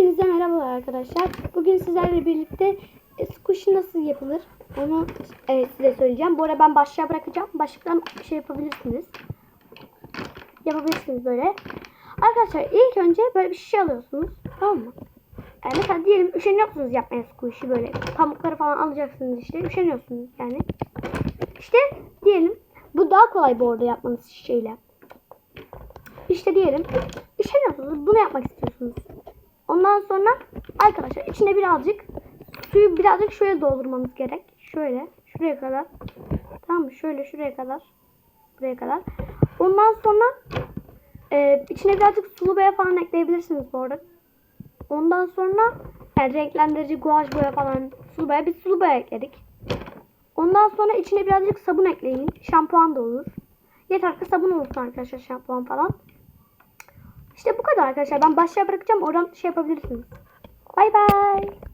Hepinize merhabalar arkadaşlar. Bugün sizlerle birlikte e, squishy nasıl yapılır onu e, size söyleyeceğim. Bu arada ben başlığa bırakacağım. Başlıktan şey yapabilirsiniz. Yapabilirsiniz böyle. Arkadaşlar ilk önce böyle bir şişe alıyorsunuz. Tamam mı? Yani mesela diyelim üşeniyorsunuz yapmaya squishy böyle. Pamukları falan alacaksınız işte. Üşeniyorsunuz yani. İşte diyelim bu daha kolay bu arada yapmanız şişeyle. İşte diyelim üşeniyorsunuz. Bunu yapmak istiyorsunuz. Ondan sonra arkadaşlar içine birazcık suyu birazcık şöyle doldurmanız gerek. Şöyle şuraya kadar. Tamam mı? Şöyle şuraya kadar. Buraya kadar. Ondan sonra e, içine birazcık sulu boya falan ekleyebilirsiniz bu arada. Ondan sonra yani renklendirici guaj boya falan sulu boya biz sulu boya ekledik. Ondan sonra içine birazcık sabun ekleyin. Şampuan da olur. Yeter ki sabun olsun arkadaşlar şampuan falan. İşte bu kadar arkadaşlar. Ben başlığa bırakacağım. Oradan şey yapabilirsiniz. Bay bay.